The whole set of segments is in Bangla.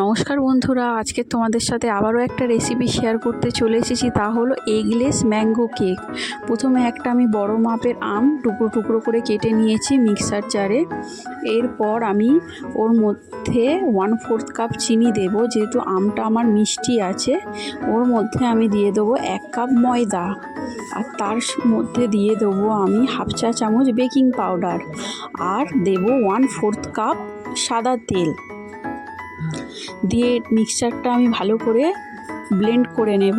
নমস্কার বন্ধুরা, আজকে তোমাদের সাথে আবারও একটা রেসিপি শেয়ার করতে চলে এসেছি। তা হলো এগলেস ম্যাঙ্গো কেক প্রথমে একটা আমি বড় মাপের আম টুকরো টুকরো করে কেটে নিয়েছি মিক্সার জারে এরপর আমি ওর মধ্যে ওয়ান ফোর্থ কাপ চিনি দেব, যেহেতু আমটা আমার মিষ্টি আছে। ওর মধ্যে আমি দিয়ে দেবো এক কাপ ময়দা। আর তার মধ্যে দিয়ে দেবো আমি হাফ চা চামচ বেকিং পাউডার আর দেব ওয়ান ফোর্থ কাপ সাদা তেল। দিয়ে মিক্সচারটা আমি ভালো করে ব্লেন্ড করে নেব।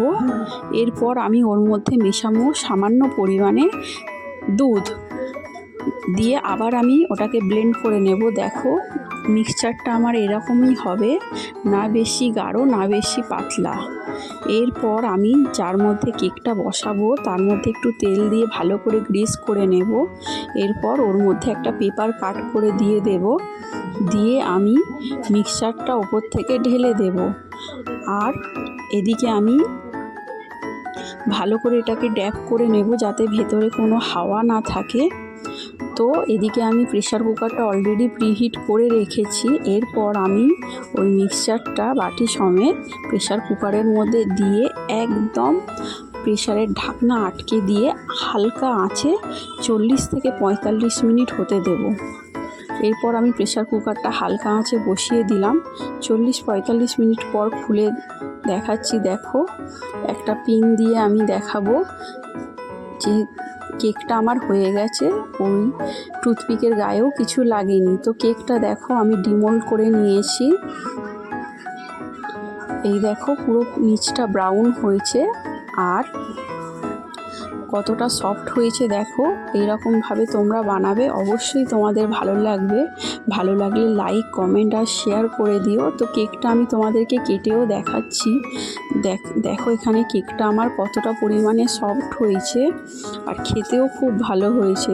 এরপর আমি ওর মধ্যে মেশাবো সামান্য পরিমাণে দুধ। দিয়ে আবার আমি ওটাকে ব্লেন্ড করে নেব। দেখো মিক্সচারটা আমার এরকমই হবে, না বেশি গাঢ়, না বেশি পাতলা। এরপর আমি যার মধ্যে কেকটা বসাবো, তার মধ্যে একটু তেল দিয়ে ভালো করে গ্রিস করে নেব। এরপর ওর মধ্যে একটা পেপার কাট করে দিয়ে দেব। দিয়ে আমি মিক্সচারটা ওপর থেকে ঢেলে দেব। আর এদিকে আমি ভালো করে এটাকে ড্যাপ করে নেব যাতে ভেতরে কোনো হাওয়া না থাকে। তো এদিকে আমি প্রেশার কুকারটা অলরেডি প্রিহিট করে রেখেছি। এরপর আমি ওই মিক্সচারটা বাটি সমেত প্রেশার কুকারের মধ্যে দিয়ে একদম প্রেশারের ঢাকনা আটকে দিয়ে হালকা আঁচে চল্লিশ থেকে পঁয়তাল্লিশ মিনিট হতে দেবো। এরপর আমি প্রেশার কুকারটা হালকা আঁচে বসিয়ে দিলাম। চল্লিশ পঁয়তাল্লিশ মিনিট পর খুলে দেখাচ্ছি, দেখো। একটা পিন দিয়ে আমি দেখাবো যে কেকটা আমার হয়ে গেছে। ওই টুথপিকের গায়েও কিছু লাগেনি। তো কেকটা দেখো, আমি ডিমোল্ড করে নিয়েছি। এই দেখো, পুরো নিচটা ব্রাউন হয়েছে। আর কতটা সফট হয়েছে দেখো। এইরকমভাবে তোমরা বানাবে, অবশ্যই তোমাদের ভালো লাগবে। ভালো লাগলে লাইক কমেন্ট আর শেয়ার করে দিও। তো কেকটা আমি তোমাদেরকে কেটেও দেখাচ্ছি। দেখ, দেখো এখানে কেকটা আমার কতটা পরিমাণে সফট হয়েছে। আর খেতেও খুব ভালো হয়েছে।